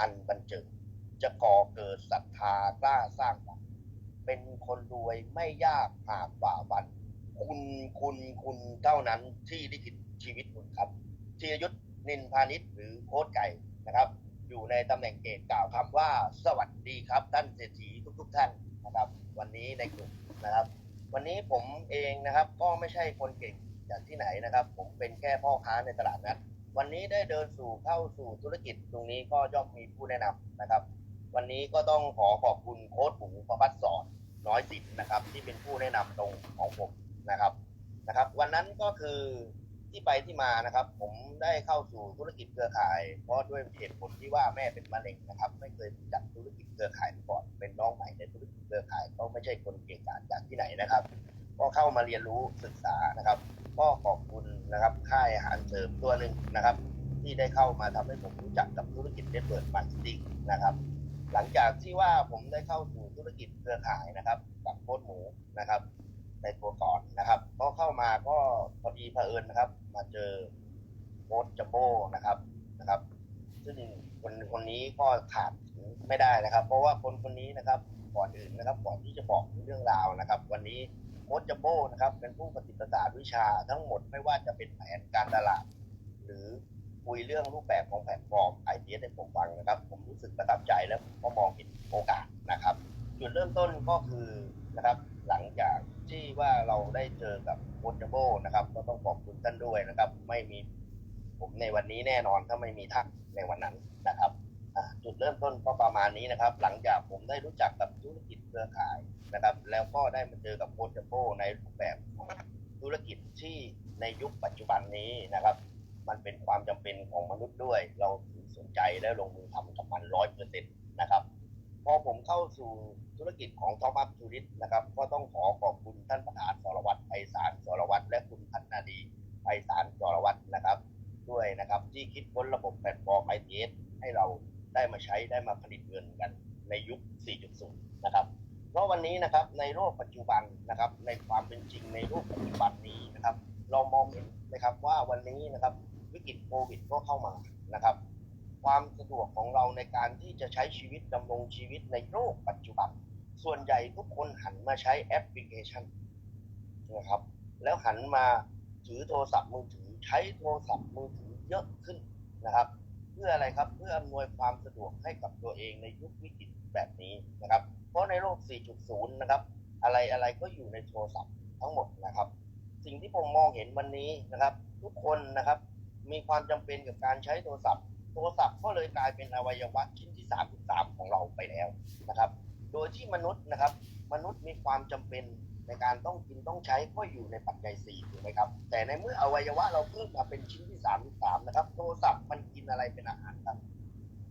อันบันเจิดจะก่อเกิดศรัทธากล้าสร้างฝันเป็นคนรวยไม่ยากหากฝ่าวัน คุณคุณคุณเท่านั้นที่ลิขิตชีวิตคุณครับธีรยุทธนินพาณิชย์หรือโค้ชไก่นะครับ อยู่ในตำแหน่งเอกกล่าวคำว่า สวัสดีครับท่านเศรษฐีทุกๆท่านนะครับ วันนี้ในกลุ่มนะครับ วันนี้ผมเองนะครับก็ไม่ใช่คนเก่งจากที่ไหนนะครับ ผมเป็นแค่พ่อค้าในตลาดนัด วันนี้ได้เดินสู่เข้าสู่ธุรกิจตรงนี้ก็ย่อมมีผู้แนะนำนะครับ วันนี้ก็ต้องขอขอบคุณโค้ชหมูประพัฒสอนน้อยสินนะครับ ที่เป็นผู้แนะนำตรงของผมนะครับนะครับ วันนั้นก็คือที่ไปที่มานะครับ ผมได้เข้าสู่ธุรกิจเครือข่าย เพราะด้วยเหตุผลที่ว่าแม่เป็นมะเร็งนะครับ ไม่เคยจักธุรกิจเครือข่ายมาก่อนเป็นน้องใหม่ในธุรกิจเครือข่ายก็ไม่ใช่คนเก่งกาจจากที่ไหนนะครับ ก็เข้ามาเรียนรู้ศึกษานะครับ ก็ขอบคุณนะครับค่ายอาหารเสริมตัวหนึ่งนะครับ ที่ได้เข้ามาทำให้ผมรู้จักกับธุรกิจได้เปิดมาร์เก็ตติ้งนะครับ หลังจากที่ว่าผมได้เข้าสู่ธุรกิจเครือข่ายนะครับกับโค้ชหมูนะครับ ในตัวก่อนนะครับก็เข้ามาก็พอดีเผอิญนะครับ มาเจอโค้ชจัมโบ้นะครับนะครับ ซึ่งคนคนนี้ก็ขาดไม่ได้นะครับ เพราะว่าคนคนนี้นะครับก่อนอื่นนะครับก่อนที่จะบอกเรื่องราวนะครับ วันนี้ ค้ชจัมโบ้นะครับ เป็นผู้ปฏิบัติศาสตร์วิชาทั้งหมดไม่ว่าจะเป็นแผนการตลาด หรือคุยเรื่องรูปแบบของแพลตฟอร์มไอเดียให้ผมฟังนะครับ ผมรู้สึกประทับใจและก็มองเห็นโอกาสนะครับ จุดเริ่มต้นก็คือนะครับ หลังจากที่ว่าเราได้เจอกับโคชจัมโบ้นะครับ ก็ต้องขอบคุณท่านด้วยนะครับ ไม่มีผมในวันนี้แน่นอนถ้าไม่มีท่านในวันนั้นนะครับจุดเริ่มต้นก็ประมาณนี้นะครับ หลังจากผมได้รู้จักกับธุรกิจเครือข่าย นะครับ แล้วก็ได้มาเจอกับโคชจัมโบ้ในรูปแบบธุรกิจที่ในยุคปัจจุบันนี้นะครับ มันเป็นความจำเป็นของมนุษย์ด้วย เราถึงสนใจและลงมือทำกับมันร้อยเปอร์เซ็นต์นะครับพอผมเข้าสู่ธุรกิจของท็อปอัพทูริสนะครับ ก็ต้องขอขอบคุณท่านประธานสรวัตรไพศาลสรวัตรและคุณพัฒนาดีไพศาลสรวัตรนะครับ ด้วยนะครับที่คิดค้นระบบแพลตฟอร์มไอทีเอสให้เราได้มาใช้ได้มาผลิตเงินกันในยุค 4.0 นะครับ เพราะวันนี้นะครับในโลกปัจจุบันนะครับในความเป็นจริงในโลกปัจจุบันนี้นะครับ เรามองเห็นนะครับว่าวันนี้นะครับวิกฤตโควิดก็เข้ามานะครับ ความสะดวกของเราในการที่จะใช้ชีวิตดำรงชีวิตในโลกปัจจุบัน ส่วนใหญ่ทุกคนหันมาใช้แอปพลิเคชันนะครับแล้วหันมาถือโทรศัพท์มือถือใช้โทรศัพท์มือถือเยอะขึ้นนะครับ เพื่ออะไรครับเพื่ออำนวยความสะดวกให้กับตัวเองในยุควิกฤตแบบนี้นะครับ เพราะในโลก 4.0 นะครับ อะไรอะไรก็อยู่ในโทรศัพท์ทั้งหมดนะครับ สิ่งที่ผมมองเห็นวันนี้นะครับ ทุกคนนะครับ มีความจำเป็นกับการใช้โทรศัพท์ โทรศัพท์ก็เลยกลายเป็นอวัยวะชิ้นที่ 33 ของเราไปแล้วนะครับ โดยที่มนุษย์นะครับ มนุษย์มีความจำเป็นในการต้องกินต้องใช้ก็อยู่ในปัจจัย4ถูกไหมครับ แต่ในเมื่ออวัยวะเราเพิ่มมาเป็นชิ้นที่ 33 นะครับ โทรศัพท์มันกินอะไรเป็นอาหารครับ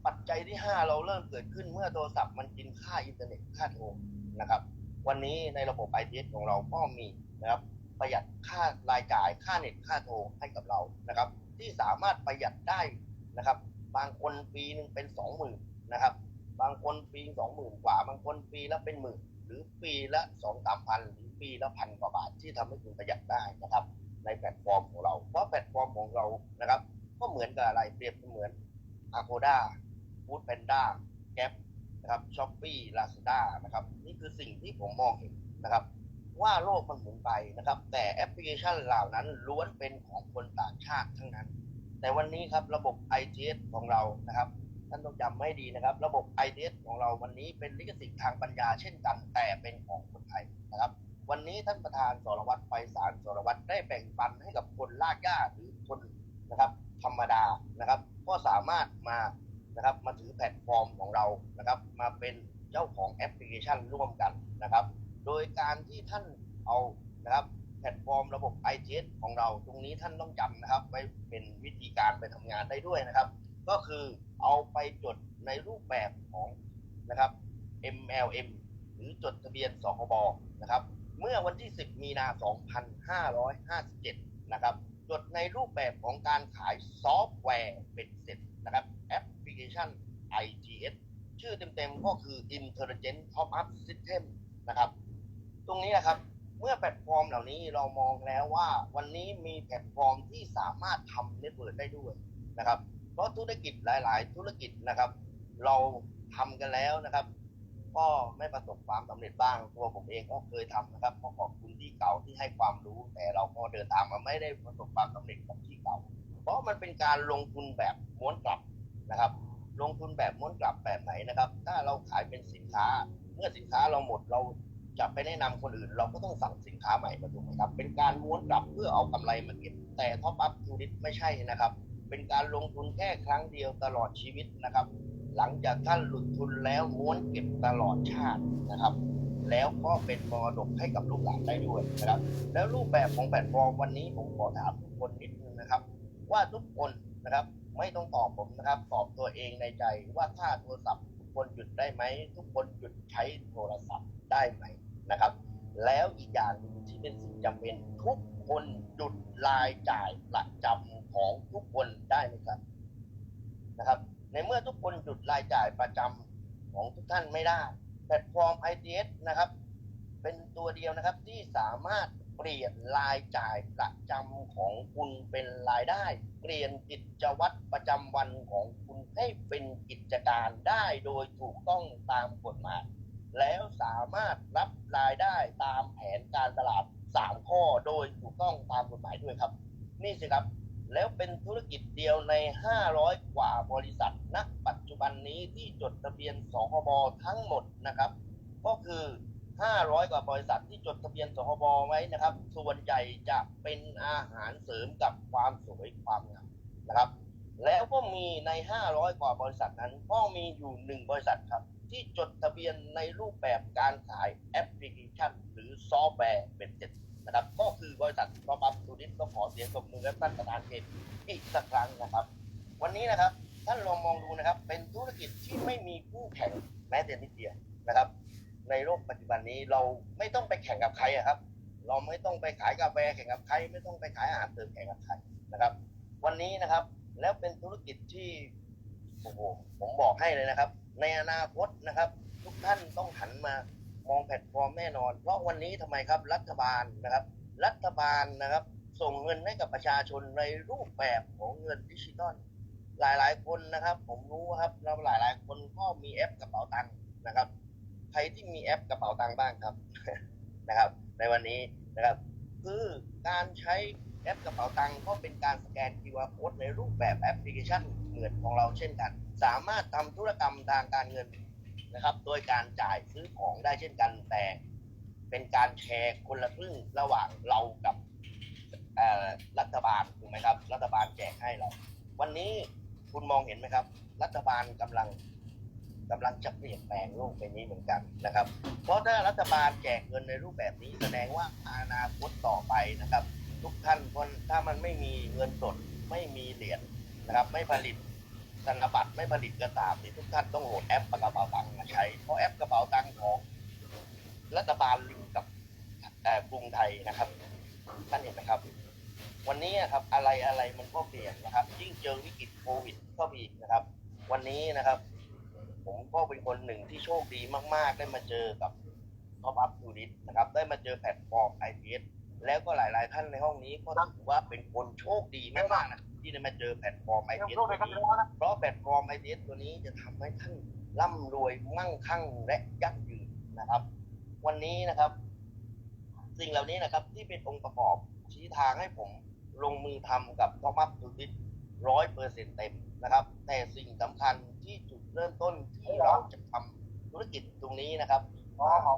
ปัจจัยที่ 5 เราเริ่มเกิดขึ้นเมื่อโทรศัพท์มันกินค่าอินเทอร์เน็ตค่าโทรนะครับ วันนี้ในระบบ i t s ของเราก็มีนะครับประหยัดค่ารายจ่ายค่าเน็ตค่าโทรให้กับเรานะครับ ที่สามารถประหยัดได้นะครับ บางคนปีหนึ่งเป็นสองหมื่นนะครับ บางคนปีสองหมื่นกว่า บางคนปีละเป็นหมื่นหรือปีละสองสามพันหรือปีละพันกว่าบาทที่ทำให้คุณประหยัดได้นะครับ ในแพลตฟอร์มของเรา เพราะแพลตฟอร์มของเรานะครับ ก็เหมือนกับอะไรเปรียบเสมือน Agoda Food Panda g a p นะครับ Shopee Lazada นะครับนี่คือสิ่งที่ผมมองเห็นนะครับ ว่าโลกมันหมุนไปนะครับ แต่แอปพลิเคชันเหล่านั้นล้วนเป็นของคนต่างชาติทั้งนั้น แต่วันนี้ครับระบบ ITS ของเรานะครับท่านต้องจำไม่ดีนะครับ ระบบ ITS ของเราวันนี้เป็นลิขสิทธิ์ทางปัญญาเช่นกัน แต่เป็นของคนไทยนะครับ วันนี้ท่านประธานสรวัตรไพศาลสรวัตรได้แบ่งปันให้กับคนลากย่าหรือคนนะครับ ธรรมดานะครับ ก็สามารถมา นะครับ มาถือแพลตฟอร์มของเรานะครับ มาเป็นเจ้าของแอปพลิเคชันร่วมกันนะครับ โดยการที่ท่านเอานะครับแพลตฟอร์มระบบ i t s ของเราตรงนี้ท่านต้องจำนะครับไว้เป็นวิธีการไปทำงานได้ด้วยนะครับ ก็คือเอาไปจดในรูปแบบของนะครับ MLM หรือจดทะเบียนสคบนะครับ เมื่อวันที่ 10 มีนา 2557 นะครับ จดในรูปแบบของการขายซอฟต์แวร์เป็นเสร็จนะครับแอปพลิเคชัน ITS ชื่อ เต็มๆ ก็คือ Intelligent Top Up System นะครับ ตรงนี้นะครับ เมื่อแพลตฟอร์มเหล่านี้เรามองแล้วว่าวันนี้มีแพลตฟอร์มที่สามารถทำเน็ตเวิร์ได้ด้วยนะครับ เพราะธุรกิจหลายๆ ธุรกิจนะครับ เราทำกันแล้วนะครับ ก็ไม่ประสบความสำเร็จบ้าง ตัวผมเองก็เคยทำนะครับขอขอบคุณที่เก่าที่ให้ความรู้ แต่เราก็เดินทางมาไม่ได้ประสบความสำเร็จกับที่เก่า เพราะมันเป็นการลงทุนแบบม้วนกลับนะครับ ลงทุนแบบม้วนกลับแบบไหนนะครับ ถ้าเราขายเป็นสินค้า เมื่อสินค้าเราหมดเราจะไปแนะนำคนอื่น เราก็ต้องสั่งสินค้าใหม่มาถูกไหมครับ เป็นการม้วนกลับเพื่อเอากำไรมาเก็บ แต่ท็อปอัพทูริสไม่ใช่นะครับ เป็นการลงทุนแค่ครั้งเดียวตลอดชีวิตนะครับ หลังจากท่านหลุดทุนแล้วม้วนเก็บตลอดชาตินะครับ แล้วก็เป็นมรดกให้กับลูกหลานได้ด้วยนะครับ แล้วรูปแบบของแพลตฟอร์มวันนี้ผมขอถามทุกคนนิดนึงนะครับ ว่าทุกคนนะครับ ไม่ต้องตอบผมนะครับ ตอบตัวเองในใจว่าถ้าโทรศัพท์ทุกคนหยุดได้ไหม ทุกคนหยุดใช้โทรศัพท์ได้ไหมนะครับ แล้วอีกอย่างหนึ่งที่เป็นสิ่งจำเป็นทุกคนหยุดรายจ่ายประจำของทุกคนได้ไหมครับนะครับ ในเมื่อทุกคนหยุดรายจ่ายประจำของทุกท่านไม่ได้แพลตฟอร์ม ITS นะครับ เป็นตัวเดียวนะครับที่สามารถ เปลี่ยนรายจ่ายประจำของคุณเป็นรายได้ เปลี่ยนกิจวัตรประจำวันของคุณให้เป็นกิจการได้โดยถูกต้องตามกฎหมายแล้วสามารถรับรายได้ตามแผนการตลาด 3 ข้อโดยถูกต้องตามกฎหมายด้วยครับ นี่สิครับ แล้วเป็นธุรกิจเดียวใน 500 กว่าบริษัทณปัจจุบันนี้ที่จดทะเบียนสคบทั้งหมดนะครับ ก็คือ 500 กว่าบริษัทที่จดทะเบียนสคบไว้นะครับ ส่วนใหญ่จะเป็นอาหารเสริมกับความสวยความงามนะครับ แล้วก็มีใน 500 กว่าบริษัทนั้นก็มีอยู่หนึ่งบริษัทครับ ที่จดทะเบียนในรูปแบบการขายแอปพลิเคชัน หรือซอฟต์แวร์เป็นเสร็จนะครับ ก็คือบริษัทรอบับตูดิสก็ขอเสียงตบมือและท่านประธานเขตอีกสักครั้งนะครับ วันนี้นะครับท่านลองมองดูนะครับ เป็นธุรกิจที่ไม่มีคู่แข่งแม้แต่นิดเดียวนะครับ ในโลกปัจจุบันนี้เราไม่ต้องไปแข่งกับใครครับ เราไม่ต้องไปขายกาแฟแข่งกับใคร ไม่ต้องไปขายอาหารเสริมแข่งกับใครนะครับ วันนี้นะครับ แล้วเป็นธุรกิจที่โอ้โหผมบอกให้เลยนะครับ ในอนาคตนะครับ ทุกท่านต้องหันมามองแพลตฟอร์มแน่นอน เพราะวันนี้ทำไมครับรัฐบาลนะครับ รัฐบาลนะครับ ส่งเงินให้กับประชาชนในรูปแบบของเงินดิจิตอลหลายๆ คนนะครับ ผมรู้ครับแล้วหลายๆ คนก็มีแอปกระเป๋าตังค์นะครับ ใครที่มีแอปกระเป๋าตังค์บ้างครับนะครับ ในวันนี้นะครับ คือการใช้แอปกระเป๋าตังค์ก็เป็นการสแกน QR code ในรูปแบบแอปพลิเคชันเหมือนของเราเช่นกัน สามารถทำธุรกรรมทางการเงินนะครับ โดยการจ่ายซื้อของได้เช่นกัน แต่เป็นการแชร์คนละครึ่งระหว่างเรากับรัฐบาลถูกไหมครับ รัฐบาลแจกให้เรา วันนี้คุณมองเห็นไหมครับ รัฐบาลกำลัง กำลังจะเปลี่ยนแปลงโลกใบนี้เหมือนกันนะครับ เพราะถ้ารัฐบาลแจกเงินในรูปแบบนี้แสดงว่าอนาคตต่อไปนะครับ ทุกท่านคนถ้ามันไม่มีเงินสดไม่มีเหรียญนะครับ ไม่ผลิตธนบัตรไม่ผลิตกระตามนี่ทุกท่านต้องโหลดแอปกระเป๋าตังค์มาใช้เพราะแอปกระเป๋าตังค์ของรัฐบาลลิงก์กับกรุงไทยนะครับท่านเห็นไหมครับวันนี้ครับอะไรอะไรมันก็เปลี่ยนนะครับ ยิ่งเจอวิกฤตโควิดก็มีนะครับ วันนี้นะครับ ผมก็เป็นคนหนึ่งที่โชคดีมาก ๆ ได้มาเจอกับท็อปอัพทูริสนะครับ ได้มาเจอแพลตฟอร์ม IPS แล้วก็หลาย ๆ ท่านในห้องนี้ก็ถือว่าเป็นคนโชคดีมากๆนะที่ได้มาเจอแพลตฟอร์ม IPS ตัวนี้เพราะแพลตฟอร์ม IPS ตัวนี้จะทำให้ท่านร่ำรวยมั่งคั่งและยั่งยืนนะครับ วันนี้นะครับ สิ่งเหล่านี้นะครับ ที่เป็นองค์ประกอบชี้ทางให้ผมลงมือทำกับท็อปอัพทูริสร้อยเปอร์เซ็นต์เต็มนะครับ แต่สิ่งสำคัญที่จุดเริ่มต้น เราจะทำธุรกิจตรงนี้นะครับ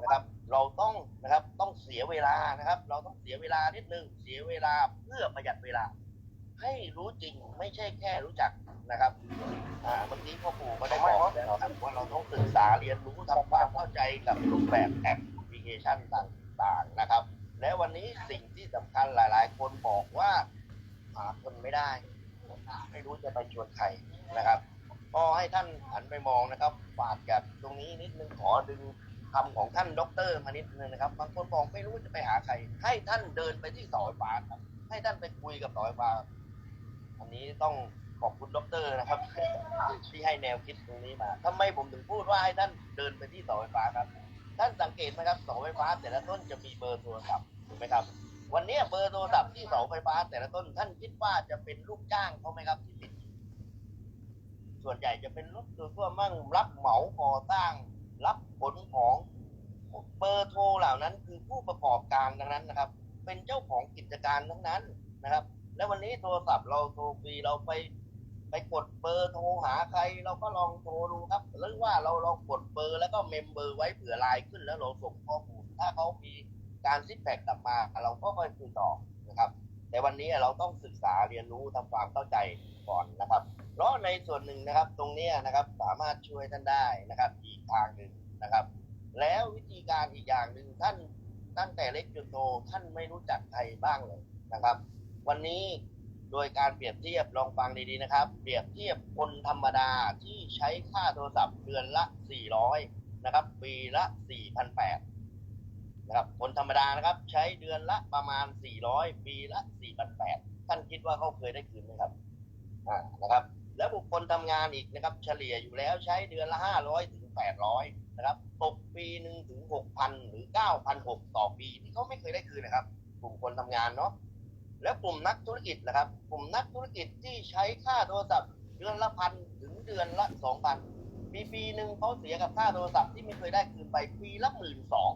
นะครับเราต้องนะครับต้องเสียเวลานะครับ เราต้องเสียเวลานิดนึงเสียเวลาเพื่อประหยัดเวลา ให้รู้จริงไม่ใช่แค่รู้จักนะครับอ่าเมื่อกี้พ่อปู่ก็ได้บอกแล้วครับว่าเราต้องศึกษาเรียนรู้ทำความเข้าใจกับรูปแบบแอปพลิเคชันต่างๆนะครับ และวันนี้สิ่งที่สำคัญหลาย ๆ คนบอกว่าหาคนไม่ได้ไม่รู้จะไปชวนใครนะครับ ก็ให้ท่านหันไปมองนะครับฝากจากตรงนี้นิดนึงขอดึงคำของท่านด็อกเตอร์มานิดนึงนะครับบางคนบอกไม่รู้จะไปหาใคร ให้ท่านเดินไปที่เสาไฟฟ้าครับให้ท่านไปคุยกับเสาไฟฟ้าอันนี้ต้องขอบคุณด็อกเตอร์นะครับที่ให้แนวคิดตรงนี้มาทำไมผมถึงพูดว่าให้ท่านเดินไปที่เสาไฟฟ้าครับ ท่านสังเกตไหมครับเสาไฟฟ้า แต่ละต้นจะมีเบอร์โทรศัพท์ถูกไหมครับ วันนี้เบอร์โทรศัพท์ที่เสาไฟฟ้า แต่ละต้นท่านคิดว่าจะเป็นลูกจ้างเขาไหมครับที่ติด ส่วนใหญ่จะเป็นรถโดยทั่วมั่งรับเหมาก่อสร้าง รับขนของเบอร์โทรเหล่านั้น คือผู้ประกอบการทั้งนั้นนะครับ เป็นเจ้าของกิจการทั้งนั้นนะครับ แล้ววันนี้โทรศัพท์เราโทรฟรีเราไปไปกดเบอร์โทรหาใคร เราก็ลองโทรดูครับหรือว่าเราลองกดเบอร์แล้วก็เมมเบอร์ไว้เผื่อไลน์ขึ้นแล้วเราส่งข้อมูล ถ้าเขามีการซิดแบกกลับมา เราก็ค่อยคุยต่อนะครับ แต่วันนี้เราต้องศึกษาเรียนรู้ทำความเข้าใจก่อนนะครับ ราะในส่วนหนึ่งนะครับ ตรงนี้นะครับสามารถช่วยท่านได้นะครับอีกทางหนึ่งนะครับ แล้ววิธีการอีกอย่างหนึ่งท่านตั้งแต่เล็กจนโตท่านไม่รู้จักใครบ้างเลยนะครับ วันนี้โดยการเปรียบเทียบลองฟังดีๆนะครับ เปรียบเทียบคนธรรมดาที่ใช้ค่าโทรศัพท์เดือนละ 400 นะครับ ปีละ4,800นะครับคนธรรมดานะครับ ใช้เดือนละประมาณ 400 ปีละ4,800ท่านคิดว่าเขาเคยได้คืนไหมครับอ่านะครับ แล้วบุคคลทำงานอีกนะครับ เฉลี่ยอยู่แล้วใช้เดือนละ 500 ถึง 800 นะครับตกปีหนึ่งถึง 6,000 หรือ 9,600 ต่อปีที่เขาไม่เคยได้คืนนะครับ กลุ่มคนทำงานเนาะแล้วกลุ่มนักธุรกิจนะครับ กลุ่มนักธุรกิจที่ใช้ค่าโทรศัพท์เดือนละพันถึงเดือนละสองพันปีปีหนึ่งเขาเสียกับค่าโทรศัพท์ที่ไม่เคยได้คืนไปปีละหมื่นสอง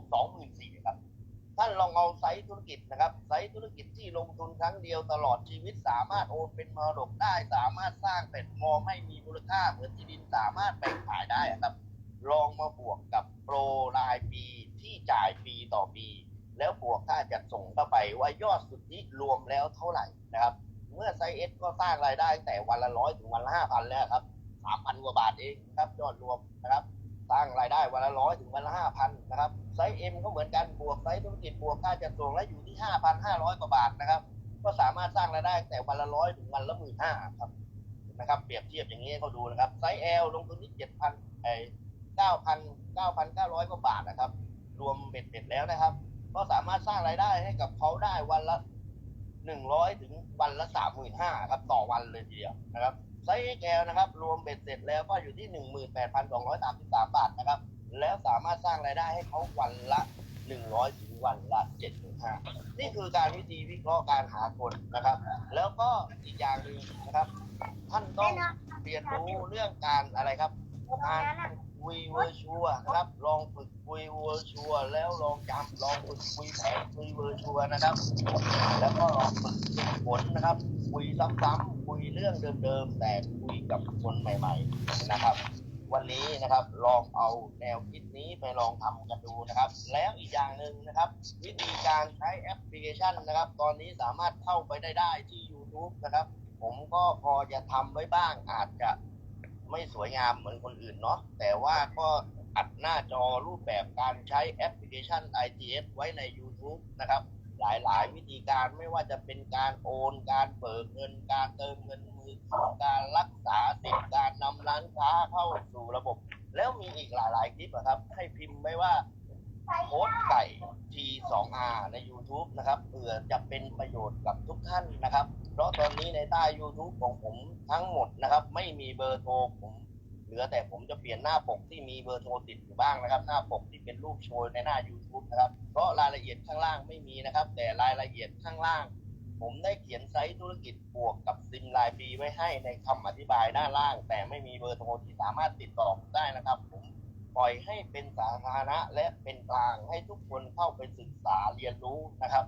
เอาไซต์ธุรกิจนะครับไซต์ธุรกิจที่ลงทุนครั้งเดียวตลอดชีวิตสามารถโอนเป็นมรดกได้ สามารถสร้างเป็นพอไม่มีมูลค่าเหมือนที่ดินสามารถแบ่งขายได้อะครับ ลองมาบวกกับโปรรายปีที่จ่ายปีต่อปี แล้วบวกค่าจัดส่งเข้าไปว่ายอดสุทธิรวมแล้วเท่าไหร่นะครับ เมื่อไซเอสก็สร้างรายได้แต่วันละร้อยถึงวันละห้าพันแล้วครับสามพันกว่าบาทเองนะครับยอดรวมนะครับสร้างรายได้วันละร้อยถึงวันละห้าพัน นะครับไซส์เอ็มก็เหมือนกันบวกไซส์ธุรกิจบวกค่าจัดส่งแล้วอยู่ที่ห้าพันห้าร้อยกว่าบาทนะครับ ก็สามารถสร้างรายได้แต่วันละร้อยถึงวันละหมื่นห้าครับนะครับ เปรียบเทียบอย่างนี้ยเขาดูนะครับไซส์ L ลงทุนที่เจ็ดพันไอเก้าพันเก้าพันเก้าร้อยกว่าบาทนะครับ รวมเบ็ดเสร็จแล้วนะครับ ก็สามารถสร้างรายได้ให้กับเขาได้วันละหนึ่งร้อยถึงวันละสามหมื่นห้าครับต่อวันเลยทีเดียวนะครับไซส์ XL นะครับรวมเบ็ดเสร็จแล้วก็อยู่ที่หนึ่งหมื่นแปดพันสองร้อยสามสิบสามบาทนะครับ แล้วสามารถสร้างรายได้ให้เขาวันละหนึ่งร้อยถึงวันละเจ็ดถึงห้านี่คือการวิธีวิเคราะห์การหาคนนะครับ แล้วก็อีกอย่างหนึ่งนะครับ ท่านต้องเรียนรู้เรื่องการอะไรครับการคุยเวอร์ชัวนะครับ ลองฝึกคุยเวอร์ชัวแล้วลองจำลองฝึกคุยแผนคุยเวอร์ชัวนะครับ แล้วก็ลองฝึกผลนะครับ คุยซ้ำๆคุยเรื่องเดิมๆแต่คุยกับคนใหม่ ๆ นะครับ วันนี้นะครับ ลองเอาแนวคิดนี้ไปลองทำกันดูนะครับ แล้วอีกอย่างหนึ่งนะครับ วิธีการใช้แอปพลิเคชันนะครับ ตอนนี้สามารถเข้าไปได้ได้ที่ YouTube นะครับ ผมก็พอจะทำไว้บ้างอาจจะไม่สวยงามเหมือนคนอื่นเนาะแต่ว่าก็อัดหน้าจอรูปแบบการใช้แอปพลิเคชัน ITS ไว้ใน YouTube นะครับ หลายๆ วิธีการไม่ว่าจะเป็นการโอน การเบิกเงิน การเติมเงินมือถือการรักษาสิทธิ์การนำร้านค้าเข้าสู่ระบบ แล้วมีอีกห คลิปอะครับ ให้พิมพ์ไว้ว่าโค้ดไก่ T2R ใน YouTube นะครับเผื่อจะเป็นประโยชน์กับทุกท่านนะครับ เพราะตอนนี้ในใต้ YouTube ของผมทั้งหมดนะครับ ไม่มีเบอร์โทรผมเหลือแต่ผมจะเปลี่ยนหน้าปกที่มีเบอร์โทรติดอยู่บ้างนะครับ หน้าปกที่เป็นรูปโชว์ในหน้า YouTube นะครับ เพราะรายละเอียดข้างล่างไม่มีนะครับ แต่รายละเอียดข้างล่าง ผมได้เขียนไซต์ธุรกิจบวกกับซิมรายปีไว้ให้ในคำอธิบายด้านล่าง แต่ไม่มีเบอร์โทรที่สามารถติดต่อได้นะครับ ผม ปล่อยให้เป็นสาธารณะและเป็นกลางให้ทุกคนเข้าไปศึกษาเรียนรู้นะครับ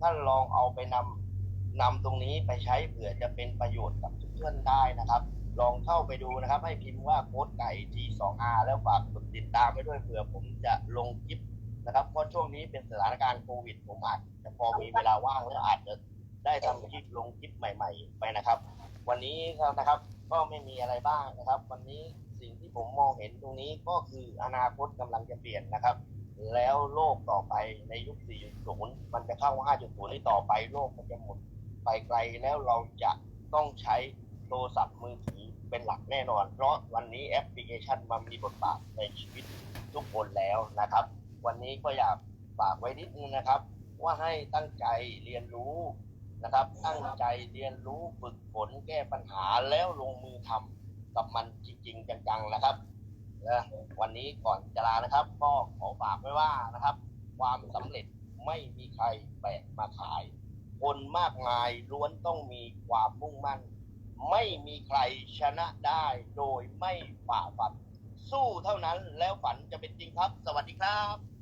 ท่านลองเอาไปนำนำตรงนี้ไปใช้เผื่อจะเป็นประโยชน์กับทุกท่านได้นะครับ ลองเข้าไปดูนะครับ ให้พิมพ์ว่าโค้ดไก่ G2R แล้วฝากกดติดตามไว้ด้วยเผื่อผมจะลงคลิปนะครับเพราะช่วงนี้เป็นสถานการณ์โควิดผมอาจจะพอมีเวลาว่างแล้วอาจจะได้ทำคลิปลงคลิปใหม่ ๆ ไปนะครับ วันนี้นะครับ ก็ไม่มีอะไรบ้างนะครับ วันนี้ ผมมองเห็นตรงนี้ก็คืออนาคตกำลังจะเปลี่ยนนะครับ แล้วโลกต่อไปในยุค 4.0 มันจะเข้า 5.0นี้ต่อไปโลกมันจะหมดไปไกลแล้วเราจะต้องใช้โทรศัพท์มือถือเป็นหลักแน่นอน เพราะวันนี้แอปพลิเคชันมันมีบทบาทในชีวิตทุกคนแล้วนะครับ วันนี้ก็อยากฝากไว้นิดนึงนะครับ ว่าให้ตั้งใจเรียนรู้นะครับ ตั้งใจเรียนรู้ฝึกฝนแก้ปัญหาแล้วลงมือทำ กับมันจริง ๆ จังๆนะครับนะวันนี้ก่อนจะลานะครับ ก็ขอฝากไว้ว่านะครับ ความสำเร็จไม่มีใครแบกมาขาย คนมากมายล้วนต้องมีความมุ่งมั่น ไม่มีใครชนะได้โดยไม่ฝ่าฟันสู้เท่านั้นแล้วฝันจะเป็นจริงครับ สวัสดีครับ